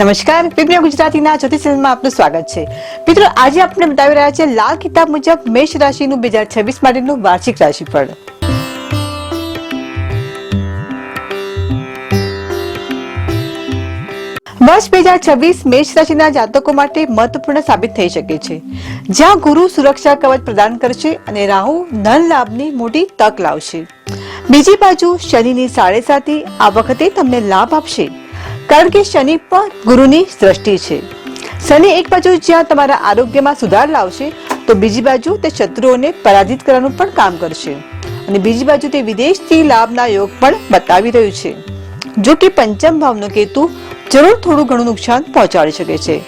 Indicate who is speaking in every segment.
Speaker 1: નમસ્કાર. પીપળિયા ગુજરાતીના સિઝનમાં આપનું સ્વાગત છે. મિત્રો, આજે આપણે બતાવી રહ્યા છે લાલ કિતાબ મુજબ મેષ રાશિનું બે હજાર છવ્વીસ માટેનું વાર્ષિક રાશિફળ. વર્ષ બે હજાર છવ્વીસ મેષ રાશિના જાતકો માટે મહત્વપૂર્ણ સાબિત થઈ શકે છે. જ્યાં ગુરુ સુરક્ષા કવચ પ્રદાન કરશે અને રાહુ ધન લાભની મોટી તક લાવશે. બીજી બાજુ શનિની સાડે સાતી આ વખતે તમને લાભ આપશે. કારણ કે શનિ પણ ગુરુની દ્રષ્ટિ છે. શનિ એક બાજુ જ્યાં તમારા આરોગ્યમાં સુધાર લાવશે, તો બીજી બાજુ તે શત્રુઓને પરાજિત કરવાનું પણ કામ કરશે. અને બીજી બાજુ તે વિદેશથી લાભના યોગ પણ બતાવી રહ્યું છે. જો કે પંચમ ભાવનો કેતુ જરૂર થોડું ઘણું નુકસાન પહોંચાડી શકે છે.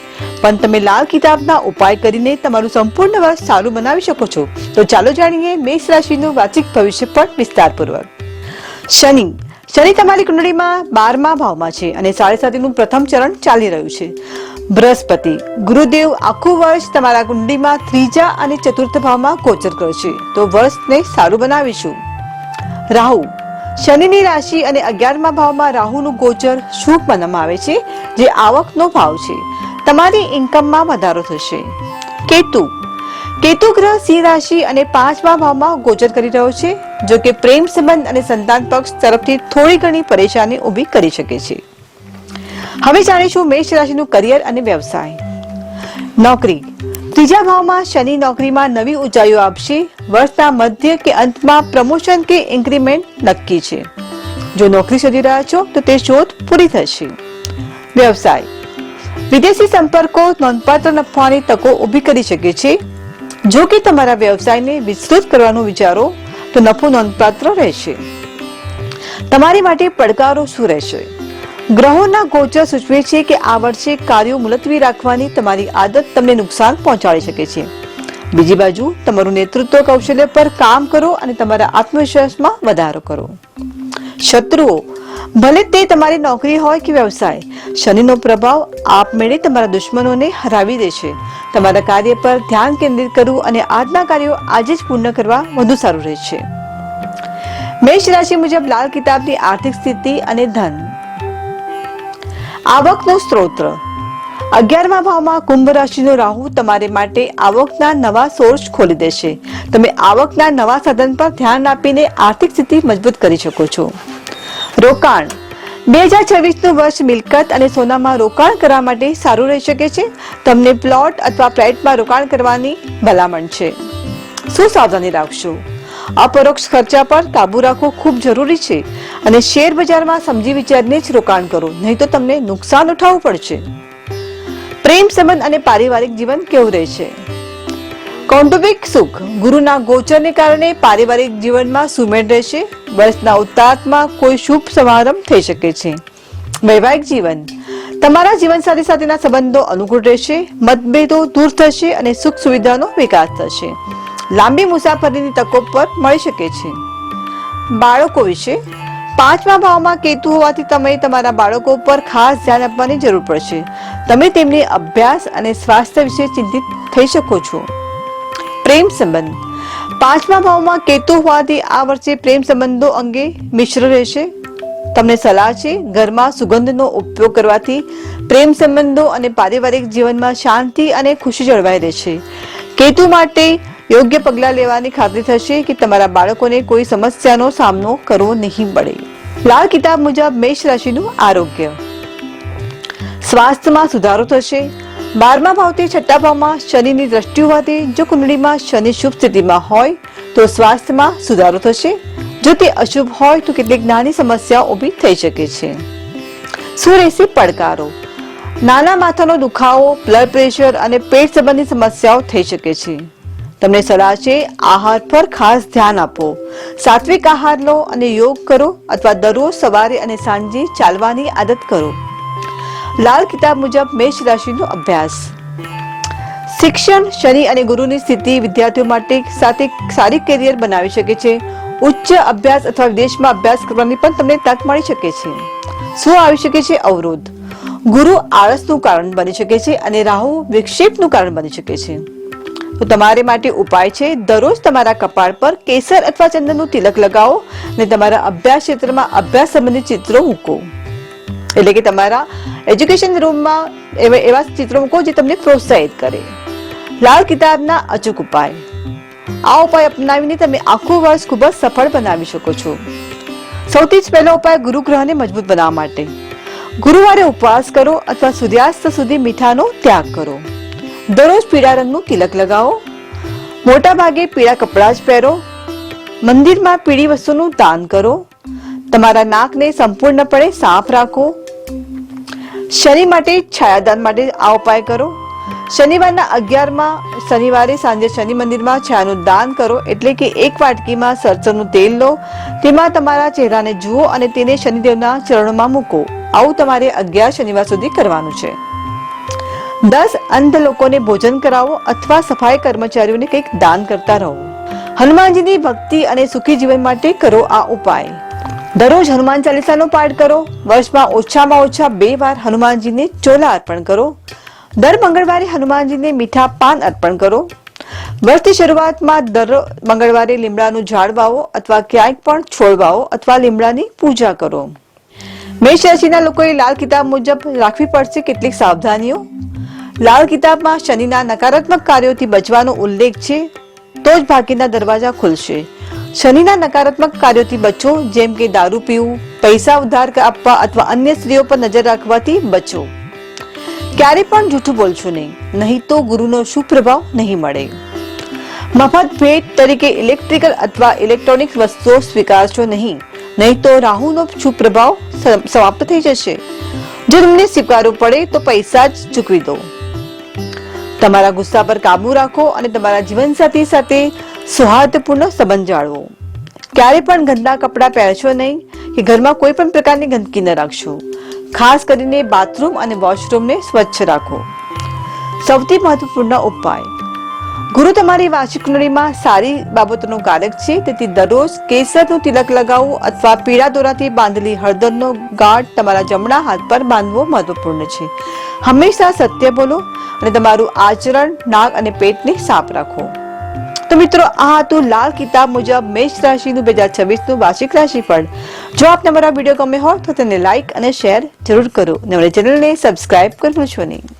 Speaker 1: પણ તમે લાલ કિતાબના ઉપાય કરીને તમારું સંપૂર્ણ વર્ષ સારું બનાવી શકો છો. તો ચાલો જાણીએ મેષ રાશિનું વાર્ષિક ભવિષ્ય પણ વિસ્તારપૂર્વક. શનિ શનિ તમારી કુંડળીમાં બારમા ભાવમાં છે અને સાડી સાતીનું પ્રથમ ચરણ ચાલી રહ્યું છે. બૃહસ્પતિ, ગુરુદેવ આખું વર્ષ તમારા કુંડળીમાં ત્રીજા અને ચતુર્થ ભાવમાં ગોચર કરશે. તો વર્ષને સારું બનાવીશું. રાહુ, શનિની રાશિ અને અગિયારમા ભાવમાં રાહુનું ગોચર શુભ માનવામાં આવે છે, જે આવકનો ભાવ છે. તમારી ઇન્કમમાં વધારો થશે. કેતુ કેતુ ગ્રહ સિંહ રાશિ અને પાંચમા ભાવમાં ગોચર કરી રહ્યો છે. જો કે પ્રેમ સંબંધ અને સંતાન પક્ષ તરફથી થોડી ઘણી પરેશાની ઊભી કરી શકે છે. હવે જાણીશું મેષ રાશિનું કરિયર અને વ્યવસાય. નોકરી. ત્રીજા ભાવમાં શનિ નોકરીમાં નવી ઊંચાઈઓ આપશે. વર્ષના મધ્ય કે અંતમાં પ્રમોશન કે ઇન્ક્રીમેન્ટ નક્કી છે. જો નોકરી શોધી રહ્યા છો, તો તે શોધ પૂરી થશે. વ્યવસાય. વિદેશી સંપર્કો, નોંધપાત્ર નફાની તકો ઊભી કરી શકે છે. જો કે તમારા વ્યવસાયને વિસ્તૃત કરવાનું વિચારો તો નફો નોંધપાત્ર રહેશે. તમારી માટે પડકારો શું રહેશે? ગ્રહોના ગોચર સૂચવે છે કે આ વર્ષે કાર્યો મુલતવી રાખવાની તમારી આદત તમને નુકસાન પહોંચાડી શકે છે. બીજી બાજુ, તમારું નેતૃત્વ કૌશલ્ય પર કામ કરો અને તમારા આત્મવિશ્વાસમાં વધારો કરો. શત્રુઓ ભલે તે તમારી નોકરી હોય કે વ્યવસાય, શનિનો પ્રભાવ આપમેળે તમારા દુશ્મનોને હરાવી દે છે. તમારા કાર્ય પર ધ્યાન કેન્દ્રિત કરવું અને આજના કાર્યો આજે જ પૂર્ણ કરવા વધુ સારું રહેશે મેષ રાશિ મુજબ લાલ કિતાબની આર્થિક સ્થિતિ અને ધન. આવકનો સ્ત્રોત. અગિયારમા ભાવમાં કુંભ રાશિનો રાહુ તમારે માટે આવકના નવા સોર્સ ખોલી દેશે. તમે આવકના નવા સાધન પર ધ્યાન આપીને આર્થિક સ્થિતિ મજબૂત કરી શકો છો. રોકાણ. બે હજાર છવ્વીસનું વર્ષ મિલકત અને સોનામાં રોકાણ કરવા માટે સારું રહી શકે છે. તમને પ્લોટ અથવા ફ્લેટમાં રોકાણ કરવાની ભલામણ છે. શું સાવધાની રાખશો? અપરોક્ષ ખર્ચા પર કાબુ રાખવો ખૂબ જરૂરી છે અને શેર બજારમાં સમજી વિચારીને જ રોકાણ કરો, નહીં તો તમને નુકસાન ઉઠાવવું પડશે. પ્રેમ સંબંધ અને પારિવારિક જીવન કેવું રહેશે કૌટુંબિક સુખ ગુરુના ગોચરને કારણે પારિવારિક જીવનમાં સુમેળ રહેશે. વર્ષના ઉત્તાતમાં કોઈ શુભ સમારંભ થઈ શકે છે. વૈવાહિક જીવન. તમારા જીવનસાથી સાથેના સંબંધો અનુકૂળ રહેશે, મતભેદો દૂર થશે અને સુખ સુવિધાનો વિકાસ થશે. લાંબી મુસાફરીની તકો પર મળી શકે છે. બાળકો વિશે. પાંચમા ભાવમાં કેતુ હોવાથી તમે તમારા બાળકો પર ખાસ ધ્યાન આપવાની જરૂર પડશે. તમે તેમની અભ્યાસ અને સ્વાસ્થ્ય વિશે ચિંતિત થઈ શકો છો. પ્રેમ સંબંધ. પાંચમા ભાવમાં કેતુ હોવાથી આ વર્ષે પ્રેમ સંબંધો અંગે મિશ્ર રહેશે. તમને સલાહ છે, ઘરમાં સુગંધનો ઉપયોગ કરવાથી પ્રેમ સંબંધો અને પારિવારિક જીવનમાં શાંતિ અને ખુશી જળવાઈ રહેશે. કેતુ માટે યોગ્ય પગલાં લેવાની ખાતરી થશે કે તમારા બાળકોને કોઈ સમસ્યાનો સામનો કરવો નહીં પડે. લાલ કિતાબ મુજબ મેષ રાશિનું આરોગ્ય. સ્વાસ્થ્યમાં સુધારો થશે. બારમા ભાવથી છઠ્ઠા ભાવમાં શનિની દ્રષ્ટિ હોવાથી જો કુંડળીમાં શનિ શુભ સ્થિતિમાં હોય, તો સ્વાસ્થ્યમાં સુધારો થશે. જો તે અશુભ હોય, તો કેટલીક નાની સમસ્યાઓ ઊભી થઈ શકે છે. શું રહેશે પડકારો? નાના માથાનો દુખાવો બ્લડ પ્રેશર અને પેટ સંબંધી સમસ્યાઓ થઈ શકે છે. તમને સલાહ છે, આહાર પર ખાસ ધ્યાન આપો. સાત્વિક આહાર લો અને યોગ કરો અથવા દરરોજ સવારે અને સાંજે ચાલવાની આદત કરો. લાલ કિતાબ મુજબ મેષ રાશિનો અભ્યાસ. શિક્ષણ શનિ અને ગુરુની સ્થિતિ વિદ્યાર્થીઓ માટે સાથે સારી કેરિયર બનાવી શકે છે. ઉચ્ચ અભ્યાસ અથવા વિદેશમાં અભ્યાસ કરવાની પણ તમને તક મળી શકે છે. શું આવી શકે છે? અવરોધ. ગુરુ આળસનું કારણ બની શકે છે અને રાહુ વિક્ષેપનું કારણ બની શકે છે. તો તમારે માટે ઉપાય છે, દરરોજ તમારા કપાળ પર કેસર અથવા ચંદનનું તિલક લગાવો અને તમારા અભ્યાસ ક્ષેત્રમાં અભ્યાસ સંબંધિત ચિત્રો મૂકો. એટલે કે તમારા એજ્યુકેશન રૂમમાં એવા એવા ચિત્રો મૂકો જે તમને પ્રોત્સાહિત કરે. લાલ કિતાબના અચૂક ઉપાય. આ ઉપાય અપનાવીને તમે આખું વર્ષ ખૂબ જ સફળ બનાવી શકો છો. સૌથી જ પહેલો ઉપાય ગુરુગ્રહને મજબૂત બનાવવા માટે. ગુરુવારે ઉપવાસ કરો અથવા સૂર્યાસ્ત સુધી મીઠાનો ત્યાગ કરો. દરરોજ પીળા રંગનું તિલક લગાવો. મોટા ભાગે પીળા કપડાં જ પહેરો. મંદિરમાં પીળી વસ્તુનું દાન કરો. તમારા નાકને સંપૂર્ણપણે સાફ રાખો. શનિ માટે છાયાદાન માટે આ ઉપાય કરો. શનિવારના અગિયારમાં શનિવારે સાંજે શનિ મંદિરમાં છાયાનું દાન કરો, એટલે કે એક વાટકીમાં સરસવનું તેલ લો. તેમાં તમારા ચહેરાને જુઓ અને તેને શનિદેવના ચરણોમાં મૂકો. આવું તમારે અગિયાર શનિવાર સુધી કરવાનું છે. દસ, અંધ લોકોને ભોજન કરાવો અથવા સફાઈ કર્મચારીઓને કંઈક દાન કરતા રહો. હનુમાનજીની ભક્તિ અને સુખી જીવન માટે કરો આ ઉપાય. દરરોજ હનુમાન ચાલીસાનો પાઠ કરો. વર્ષમાં ઓછામાં ઓછા બે વાર હનુમાનજીને ચોલા અર્પણ કરો. દર મંગળવારે હનુમાનજીને મીઠા પાન અર્પણ કરો. વર્ષની શરૂઆતમાં દર મંગળવારે લીમડાનું ઝાડ વાવો અથવા ક્યાંક પણ છોડ વાવો અથવા લીમડાની પૂજા કરો. મેષ રાશિના લોકોએ લાલ કિતાબ મુજબ રાખવી પડશે કેટલીક સાવધાનીઓ. લાલ કિતાબમાં શનિના નકારાત્મક કાર્યોથી બચવાનો ઉલ્લેખ છે. તો જ ભાગ્યના દરવાજા ખુલશે. શનિના નકારાત્મક કાર્યોથી બચો, જેમ કે દારૂ પીવું, પૈસા ઉધાર આપવા અથવા અન્ય સ્ત્રીઓ પર નજર રાખવાથી બચો. ક્યારે પણ જૂઠું બોલશો નહીં નહીં તો ગુરુનો શુભ પ્રભાવ નહીં મળે. મફત ભેટ તરીકે ઇલેક્ટ્રિકલ અથવા ઇલેક્ટ્રોનિક વસ્તુઓ સ્વીકારશો નહીં નહીં તો રાહુનો શુભ પ્રભાવ સમાપ્ત થઈ જશે. જો તમને સ્વીકારવું પડે તો પૈસા જ ચૂકવી દો. તમારા ગુસ્સા પર કાબુ રાખો અને તમારા જીવનસાથી સાથે સૌહાર્દપૂર્ણ સંબંધ જાળવો. ક્યારે પણ ગંદા કપડાં પહેરશો નહીં કે ઘરમાં કોઈ પણ પ્રકારની ગંદકી ન રાખશો. ખાસ કરીને બાથરૂમ અને વોશરૂમને સ્વચ્છ રાખો. સૌથી મહત્વપૂર્ણ ઉપાય. ગુરુ તમારી વાર્ષિક કુંડળીમાં સારી બાબતોનો કારક છે, તેથી દરરોજ કેસરનું તિલક લગાવવું અથવા પીળા દોરાથી બાંધેલી હળદરનો ગાંઠ તમારા જમણા હાથ પર બાંધવો મહત્વપૂર્ણ છે. હંમેશા સત્ય બોલો અને તમારું આચરણ, નાક અને પેટને સાફ રાખો. તો મિત્રો, આ હતું લાલ કિતાબ મુજબ મેષ રાશિનું બે હજાર છવ્વીસનું વાર્ષિક રાશિફળ. જો આપને મારા વીડિયો ગમે હોય તો તેને લાઇક અને શેર જરૂર કરો. અને ચેનલને સબસ્ક્રાઇબ કરવું છો નહીં.